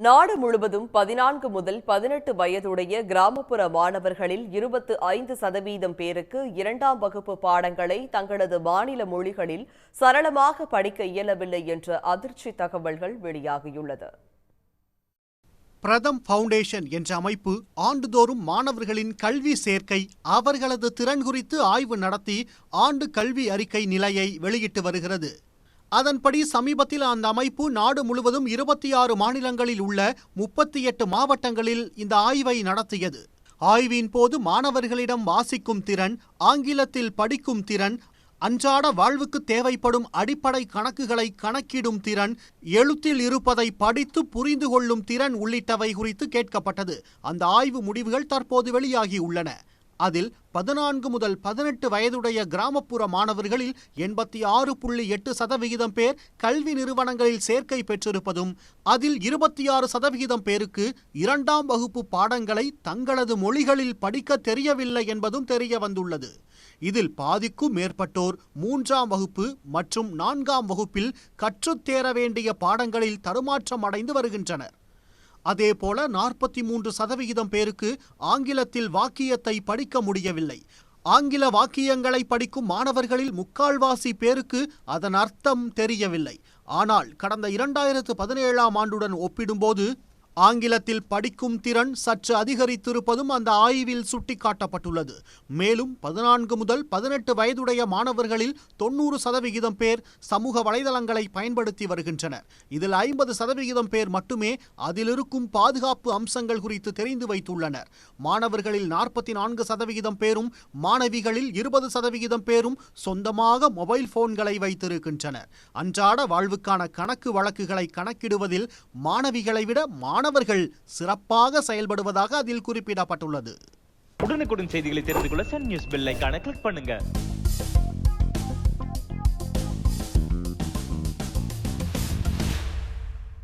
நாடு முழுவதும் பதினான்கு முதல் பதினெட்டு வயதுடைய கிராமப்புற மாணவர்களில் இருபத்து ஐந்து சதவீதம் பேருக்கு இரண்டாம் வகுப்பு பாடங்களை தங்களது மாநில மொழிகளில் சரளமாக படிக்க இயலவில்லை என்ற அதிர்ச்சி தகவல்கள் வெளியாகியுள்ளது. பிரதம் ஃபவுண்டேஷன் என்ற அமைப்பு ஆண்டுதோறும் மாணவர்களின் கல்வி சேர்க்கை அவர்களது திறன் குறித்து ஆய்வு நடத்தி ஆண்டு கல்வி அறிக்கை நிலையை வெளியிட்டு வருகிறது. அதன்படி சமீபத்தில் அந்த அமைப்பு நாடு முழுவதும் இருபத்தி ஆறு மாநிலங்களில் உள்ள முப்பத்தி எட்டு மாவட்டங்களில் இந்த ஆய்வை நடத்தியது. ஆய்வின் போது மாணவர்களிடம் வாசிக்கும் திறன் ஆங்கிலத்தில் படிக்கும் திறன் அன்றாட வாழ்வுக்கு தேவைப்படும் அடிப்படை கணக்குகளை கணக்கிடும் திறன் எழுத்தில் இருப்பதை படித்து புரிந்து கொள்ளும் திறன் உள்ளிட்டவை குறித்து கேட்கப்பட்டது. அந்த ஆய்வு முடிவுகள் தற்போது வெளியாகியுள்ளன அதில் பதினான்கு முதல் பதினெட்டு வயதுடைய கிராமப்புற மாணவர்களில் எண்பத்தி ஆறு புள்ளி எட்டு சதவிகிதம் பேர் கல்வி நிறுவனங்களில் சேர்க்கை பெற்றிருப்பதும் அதில் இருபத்தி ஆறு சதவிகிதம் பேருக்கு இரண்டாம் வகுப்பு பாடங்களை தங்களது மொழிகளில் படிக்க தெரியவில்லை என்பதும் தெரிய வந்துள்ளது. இதில் பாதிக்கும் மேற்பட்டோர் மூன்றாம் வகுப்பு மற்றும் நான்காம் வகுப்பில் கற்றுத்தேர வேண்டிய பாடங்களில் தடுமாற்றம் அடைந்து வருகின்றனர். அதேபோல நாற்பத்தி மூன்று சதவிகிதம் பேருக்கு ஆங்கிலத்தில் வாக்கியத்தை படிக்க முடியவில்லை. ஆங்கில வாக்கியங்களை படிக்கும் மாணவர்களில் முக்கால்வாசி பேருக்கு அதன் அர்த்தம் தெரியவில்லை. ஆனால் கடந்த இரண்டாயிரத்து பதினேழாம் ஆண்டுடன் ஒப்பிடும்போது ஆங்கிலத்தில் படிக்கும் திறன் சற்று அதிகரித்திருப்பதும் அந்த ஆய்வில் சுட்டிக்காட்டப்பட்டுள்ளது. மேலும் பதினான்கு முதல் பதினெட்டு வயதுடைய மாணவர்களில் தொண்ணூறு சதவிகிதம் பேர் சமூக வலைதளங்களை பயன்படுத்தி வருகின்றனர். இதில் ஐம்பது சதவிகிதம் பேர் மட்டுமே அதில் இருக்கும் பாதுகாப்பு அம்சங்கள் குறித்து தெரிந்து வைத்துள்ளனர். மாணவர்களில் நாற்பத்தி நான்கு சதவிகிதம் பேரும் மாணவிகளில் இருபது சதவிகிதம் பேரும் சொந்தமாக மொபைல் போன்களை வைத்திருக்கின்றனர். அன்றாட வாழ்வுக்கான கணக்கு வழக்குகளை கணக்கிடுவதில் மாணவிகளை விட மாணவர்கள் சிறப்பாக செயல்படுவதாக அதில் குறிப்பிடப்பட்டுள்ளது. உடனுக்குடன் செய்திகளை தெரிந்து கொள்ள சன் நியூஸ் பெல் கிளிக் பண்ணுங்க.